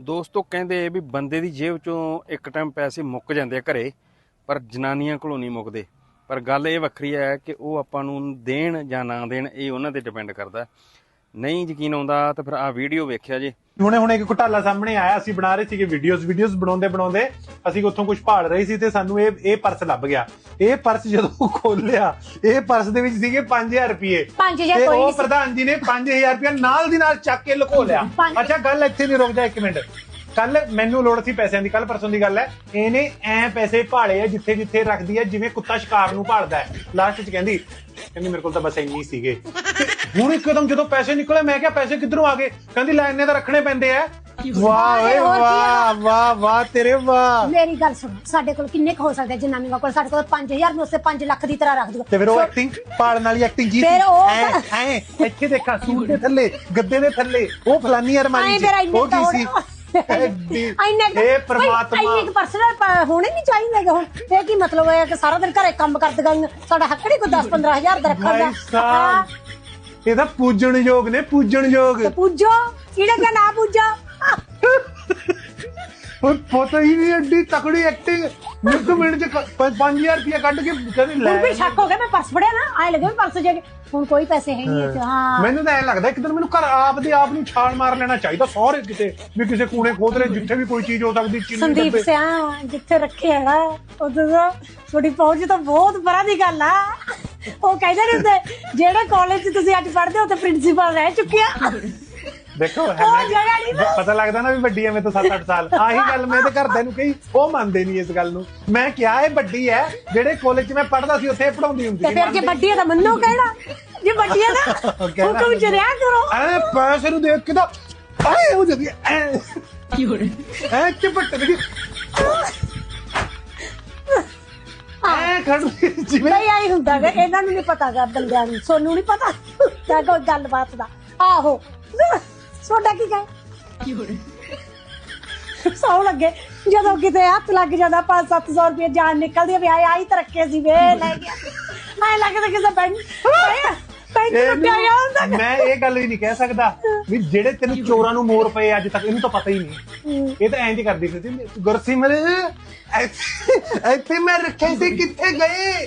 ਦੋਸਤੋ ਕਹਿੰਦੇ ਵੀ ਬੰਦੇ ਦੀ ਜੇਬ ਚੋਂ ਇੱਕ ਟਾਈਮ ਪੈਸੇ ਮੁੱਕ ਜਾਂਦੇ ਆ ਘਰੇ, ਪਰ ਜਨਾਨੀਆਂ ਕੋਲੋਂ ਨਹੀਂ ਮੁੱਕਦੇ। ਪਰ ਗੱਲ ਇਹ ਵੱਖਰੀ ਹੈ ਕਿ ਉਹ ਆਪਾਂ ਨੂੰ ਦੇਣ ਜਾਂ ਨਾ ਦੇਣ, ਇਹ ਉਹਨਾਂ ਤੇ ਡਿਪੈਂਡ ਕਰਦਾ। ਨਹੀਂ ਯਕੀਨ ਆਉਂਦਾ ਤਾਂ ਫਿਰ ਆਹ ਵੀਡੀਓ ਵੇਖਿਆ ਜੇ। ਹੁਣੇ ਹੁਣੇ ਇੱਕ ਘੁਟਾਲਾ ਸਾਹਮਣੇ ਆਇਆ ਅਸੀਂ ਬਣਾ ਰਹੇ ਸੀਗੇ ਵੀਡੀਓਜ਼ ਵੀਡੀਓਜ਼ ਬਣਾਉਂਦੇ ਬਣਾਉਂਦੇ ਅਸੀਂ ਉੱਥੋਂ ਕੁਝ ਭਾਲ ਰਹੇ ਸੀ ਤੇ ਸਾਨੂੰ ਇਹ ਇਹ ਪਰਸ ਲੱਭ ਗਿਆ। ਇਹ ਪਰਸ ਜਦੋਂ ਖੋਲਿਆ ਇਹ ਪਰਸ ਦੇ ਵਿੱਚ ਸੀਗੇ 5000 ਰੁਪਏ। ਪੰਜ ਹਜ਼ਾਰ ਤੇ ਕੋਈ ਉਹ ਨਹੀਂ। ਪ੍ਰਧਾਨ ਜੀ ਨੇ 5000 ਰੁਪਏ ਨਾਲ ਦੀ ਨਾਲ ਚੱਕ ਕੇ ਲੁਕੋ ਲਿਆ। ਪੰਜ- ਅੱਛਾ ਗੱਲ ਇੱਥੇ ਨਹੀਂ ਰੁਕ ਜਾ ਇੱਕ ਮਿੰਟ। ਕੱਲ ਮੈਨੂੰ ਲੋੜ ਸੀ ਪੈਸਿਆਂ ਦੀ ਕੱਲ ਪਰਸੋਂ ਦੀ ਗੱਲ ਹੈ। ਇਹਨੇ ਐ ਪੈਸੇ ਭਾਲੇ ਆ ਜਿੱਥੇ ਜਿੱਥੇ ਰੱਖਦੀ ਹੈ ਜਿਵੇਂ ਕੁੱਤਾ ਸ਼ਿਕਾਰ ਨੂੰ ਭਾਲਦਾ ਹੈ। ਲਾਸਟ 'ਚ ਕਹਿੰਦੀ ਕਹਿੰਦੀ ਮੇਰੇ ਕੋਲ ਤਾਂ ਬਸ ਇੰਨੀ ਸੀਗੇ। ਤੇ ਹੁਣ ਇੱਕਦਮ ਜਦੋਂ ਪੈਸੇ ਨਿਕਲੇ ਮੈਂ ਕਿਹਾ ਪੈਸੇ ਕਿੱਧਰੋਂ ਆ ਗਏ? ਕਹਿੰਦੀ ਲੈ ਇੰਨੇ ਤਾਂ ਰੱਖਣੇ ਪੈਂਦੇ ਆ। ਵਾਹ ਓਏ ਵਾਹ ਵਾਹ ਵਾਹ ਤੇਰੇ ਵਾਹ। ਮੇਰੀ ਗੱਲ ਸੁਣੋ ਸਾਡੇ ਕੋਲ ਕਿੰਨੇ ਕੁ ਹੋ ਸਕਦੇ ਜਨਾਨੀਆਂ ਕੋਲ? ਸਾਡੇ ਕੋਲ 5000 ਨੂੰ ਉਸੇ 5 ਲੱਖ ਦੀ ਤਰ੍ਹਾਂ ਰੱਖ ਦਿਓ। ਤੇ ਫਿਰ ਉਹ ਐਕਟਿੰਗ ਪਾਲਣ ਵਾਲੀ ਐਕਟਿੰਗ ਜੀ ਫਿਰ ਉਹ ਐ ਐ ਇੱਥੇ ਦੇਖਾ ਸੂਟ ਦੇ ਥੱਲੇ ਗੱਦੇ ਦੇ ਥੱਲੇ ਉਹ ਫਲਾਨੀ ਅਰਮਾਨੀ ਚ ਇੰਨੇ ਉਹ ਕੀ ਸੀ। ਐਡੀ- ਇੰਨੇ ਇਹ ਪ੍ਰਮਾਤਮਾ। ਇੰਨੇ ਪਰਸਨਲ ਹੋਣੇ ਨਹੀਂ ਚਾਹੀਦੇ ਗੇ ਹੁਣ। ਇਹ ਕੀ ਮਤਲਬ ਹੈ ਕਿ ਸਾਰਾ ਦਿਨ ਘਰੇ ਕੰਮ ਕਰਦੇ ਗਏ ਸਾਡਾ ਹੱਕ ਨਹੀਂ ਕੋਈ 10 15000 ਦਾ ਰੱਖਣ ਦਾ। ਭਾਈ ਸਾਹਿਬ ਇਹ ਤਾਂ ਪੂਜਣ ਯੋਗ ਨੇ ਪੂਜਣ ਯੋਗ। ਤੇ ਪੂਜੋ ਕਿਹੜਾ ਕਾ ਨਾ ਪੂਜੋ? ਹੁਣ ਪਤਾ ਹੀ ਨਹੀਂ ਐਡੀ ਤਕੜੀ ਐਕਟਿੰਗ ਮਿੰਟ ਮਿੰਟ ਚ 5000 ਰੁਪਏ ਕੱਢ ਕੇ ਕਹਿੰਦੀ ਲੈ ਹੁਣ ਵੀ ਸ਼ੱਕ ਹੋ ਗਿਆ ਮੈਂ ਪਰਸ ਫੜਿਆ ਨਾ ਆਏ ਲੱਗੇ ਪਰਸ ਜੇ ਹੁਣ ਕੋਈ ਪੈਸੇ ਹੈ ਨਹੀਂ ਇੱਥੇ ਹਾਂ। ਮੈਨੂੰ ਤਾਂ ਐ ਲੱਗਦਾ ਇੱਕ ਦਿਨ ਮੈਨੂੰ ਘਰ ਆਪ ਦੇ ਆਪ ਨੂੰ ਛਾਲ ਮਾਰ ਲੈਣਾ ਚਾਹੀਦਾ ਸਾਰੇ ਕਿਤੇ ਵੀ ਕਿਸੇ ਕੂਣੇ ਖੋਦਰੇ ਜਿੱਥੇ ਵੀ ਕੋਈ ਚੀਜ਼ ਹੋ ਸਕਦੀ ਚੀਨੀ ਸੰਦੀਪ ਸਿਆ ਜਿੱਥੇ ਰੱਖੇ ਹੈਗਾ ਉਦੋਂ ਤੁਹਾਡੀ ਪਹੁੰਚ ਤਾਂ ਬਹੁਤ ਪਰਾਂ ਦੀ ਗੱਲ ਆ। ਉਹ ਕਹਿੰਦੇ ਨੇ ਹੁੰਦੇ ਜਿਹੜੇ ਕਾਲਜ 'ਚ ਤੁਸੀਂ ਅੱਜ ਪੜ੍ਹਦੇ ਹੋ ਉੱਥੇ ਪ੍ਰਿੰਸੀਪਲ ਰਹਿ ਚੁੱਕਿਆ। ਦੇਖੋ ਉਹ ਹੈਨਾ ਜਗ੍ਹਾ ਨਹੀਂ ਨਾ। ਪਤਾ ਲੱਗਦਾ ਨਾ ਵੀ ਵੱਡੀ ਐ ਮੈਂ ਤਾਂ 7-8 ਸਾਲ। ਆਹੀ ਗੱਲ ਮੈਂ ਤੇ ਘਰਦਿਆਂ ਨੂੰ ਕਹੀ ਉਹ ਮੰਨਦੇ ਨਹੀਂ ਇਸ ਗੱਲ ਨੂੰ। ਮੈਂ ਕਿਹਾ ਇਹ ਵੱਡੀ ਐ ਜਿਹੜੇ ਕਾਲਜ 'ਚ ਮੈਂ ਪੜ੍ਹਦਾ ਸੀ ਉੱਥੇ ਪੜਾਉਂਦੀ ਹੁੰਦੀ ਤੇ ਸੀ। ਫਿਰ ਜੇ ਵੱਡੀ ਹੈ ਤਾਂ ਮੰਨੋ ਕਿਹੜਾ? ਜੇ ਵੱਡੀ ਹੈ ਨਾ ਕਹਿਣਾ ਹੁਕਮ ਚ ਰਿਹਾ ਕਰੋ। ਐ ਪੈਸੇ ਨੂੰ ਦੇਖ ਕੇ ਤਾਂ ਆਏ ਹੋ ਜਾਂਦੀ ਐ। ਐ ਚਪਟ ਦੇ ਐ ਖੜ ਜਿਵੇਂ ਨਹੀਂ ਆਈ ਹੁੰਦਾ ਗਾ ਇਹਨਾਂ ਨੂੰ ਨਹੀਂ ਪਤਾਗਾ ਬੰਦਿਆਂ ਨੂੰ, ਸੋਨੂੰ ਨਹੀਂ ਪਤਾ ਕਿਆ ਕੋਈ ਗੱਲਬਾਤ ਦਾ। ਆਹੋ। ਸੋਡਾ ਕੀ ਕਹੇ ਸੌ ਲੱਗੇ। ਜਦੋਂ ਕਿਤੇ ਹੱਥ ਲੱਗ ਜਾਂਦਾ 5-700 ਰੁਪਏ ਜਾਨ ਨਿਕਲਦੀ ਆ ਵੀ ਆਈ ਆਈ ਤਰੱਕੇ ਸੀ ਵੇ ਲੈ ਗਿਆ। ਐ ਲੱਗਦਾ ਕਿਸੇ ਬੈਂਕ ਨੂੰ ਪਿਆ ਹੁੰਦਾ ਮੈਂ ਇਹ ਗੱਲ ਵੀ ਨਹੀਂ ਕਹਿ ਸਕਦਾ ਵੀ ਜਿਹੜੇ ਤੈਨੂੰ ਚੋਰਾਂ ਨੂੰ ਮੋਰ ਪਏ ਅੱਜ ਤੱਕ ਇਹਨੂੰ ਤਾਂ ਪਤਾ ਹੀ ਨਹੀਂ। ਇਹ ਤਾਂ ਐਂ ਕਰਦੀ ਸੀ ਗੁਰਸਿਮਰ ਇੱਥੇ ਇੱਥੇ ਮੈਂ ਰੱਖੇ ਸੀ ਕਿੱਥੇ ਗਏ?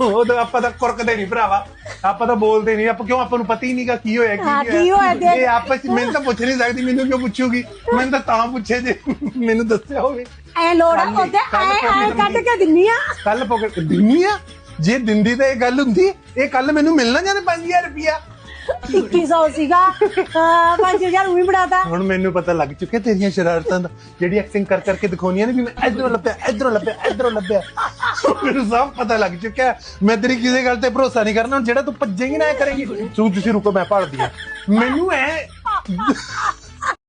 ਉਹ ਤਾਂ ਆਪਾਂ ਤਾਂ ਕੁਰਕਦੇ ਨਹੀਂ ਭਰਾਵਾ। ਆਪਾਂ ਤਾਂ ਬੋਲਦੇ ਨਹੀਂ। ਆਪਾਂ ਕਿਉਂ ਆਪਾਂ ਨੂੰ ਪਤਾ ਹੀ ਨਹੀਂਗਾ ਕੀ ਹੋਇਆ ਹਾਂ, ਕੀ ਹੋਇਆ। ਇਹ ਆਪਸ ਵਿੱਚ ਮੈਨੂੰ ਤਾਂ ਪੁੱਛ ਨਹੀਂ ਸਕਦੀ ਮੈਨੂੰ ਕਿਉਂ ਪੁੱਛੂਗੀ? ਮੈਨੂੰ ਤਾਂ ਤਾਂ ਪੁੱਛੇ ਜੇ। ਮੈਨੂੰ ਦੱਸਿਆ ਹੋਵੇ। ਐ ਲੋੜ ਹੀ- ਉਹਦੇ ਐ ਐ ਕੱਢ ਕੇ ਦਿੰਨੀ ਆ। ਕੱਲ ਪਕੜ ਦਿੰਨੀ ਆ? ਜੇ ਦਿੰਦੀ ਤਾਂ ਇਹ ਗੱਲ ਹੁੰਦੀ ਇਹ ਕੱਲ ਮੈਨੂੰ ਮਿਲਣਾ ਜਾਂ 5000 ਰੁਪਿਆ 2100 ਸੀਗਾ। ਹਾਂ 5000 ਉਹੀ ਬਣਾਤਾ। ਹੁਣ ਮੈਨੂੰ ਪਤਾ ਲੱਗ ਚੁੱਕਿਆ ਤੇਰੀਆਂ ਸ਼ਰਾਰਤਾਂ ਦਾ। ਜਿਹੜੀ ਐਕਟਿੰਗ ਕਰ ਕਰਕੇ ਦਿਖਾਉਣੀਆਂ ਨੇ ਵੀ ਮੈਂ ਇਧਰੋਂ ਲੱਭਿਆ ਇਧਰੋਂ ਲੱਭਿਆ ਇਧਰੋਂ ਲੱਭਿਆ। ਮੈਨੂੰ ਸਭ ਪਤਾ ਲੱਗ ਚੁੱਕਿਆ। ਮੈਂ ਤੇਰੀ ਕਿਸੇ ਗੱਲ ਤੇ ਭਰੋਸਾ ਨਹੀਂ ਕਰਨਾ ਹੁਣ ਜਿਹੜਾ ਤੂੰ ਭੱਜੇਂਗੀ ਨਾ ਇਹ ਕਰੇਂਗੀ। ਤੂੰ ਤੁਸੀਂ ਰੁਕੋ ਮੈਂ ਭਾਲਦੀ ਆ ਮੈਨੂੰ ਐ